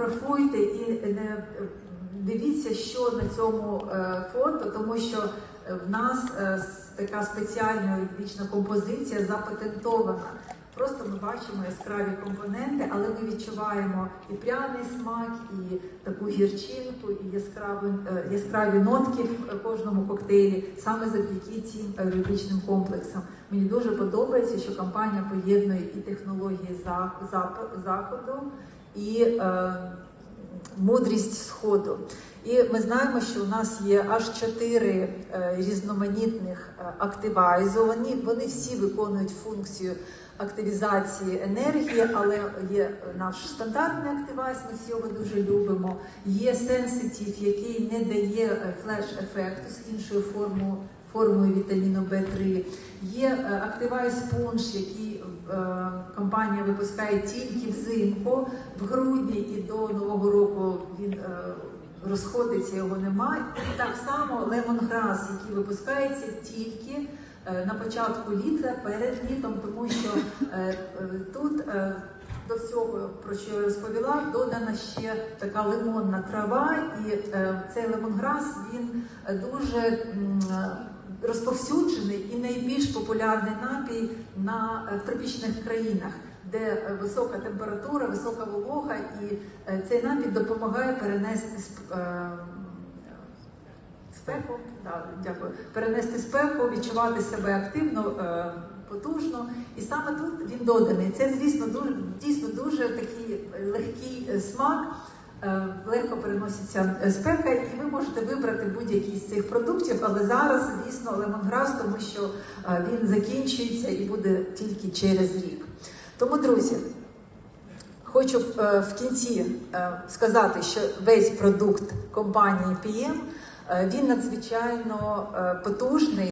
фотографуйте і не дивіться, що на цьому е, фото, тому що в нас е, така спеціальна вічна композиція запатентована. Просто ми бачимо яскраві компоненти, але ми відчуваємо і пряний смак, і таку гірчинку, і яскраві, е, яскраві нотки в кожному коктейлі саме завдяки цим аеробічним комплексам. Мені дуже подобається, що компанія поєднує і технології заходу, і е, мудрість сходу. І ми знаємо, що у нас є аж чотири е, різноманітних е, активайзу. Вони, вони всі виконують функцію активізації енергії, але є наш стандартний активайз, ми всі його дуже любимо. Є сенситив, який не дає флеш-ефекту з іншою формою, формою вітаміну В3. Є е, активайз пунш, який е, компанія випускає тільки взимку, в грудні і до нового року він. е, Розходиться його немає. Так само лемонграс, який випускається тільки е, на початку літа перед літом, тому що е, е, тут е, до всього, про що я розповіла, додана ще така лимонна трава, і е, цей лемонграс він е, дуже е, розповсюджений і найбільш популярний напій на е, в тропічних країнах. Де е, висока температура, висока волога, і е, цей напій допомагає перенести сп- спеку, да, дякую, перенести спеку, відчувати себе активно, потужно. І саме тут він доданий. Це, звісно, дуже дійсно дуже такий легкий смак. Е, Легко переноситься е, спека, і ви можете вибрати будь-який з цих продуктів, але зараз, звісно, лемонграс, тому що е, він закінчується і буде тільки через рік. Тому, друзі, Хочу в кінці сказати, що весь продукт компанії PM, він надзвичайно потужний.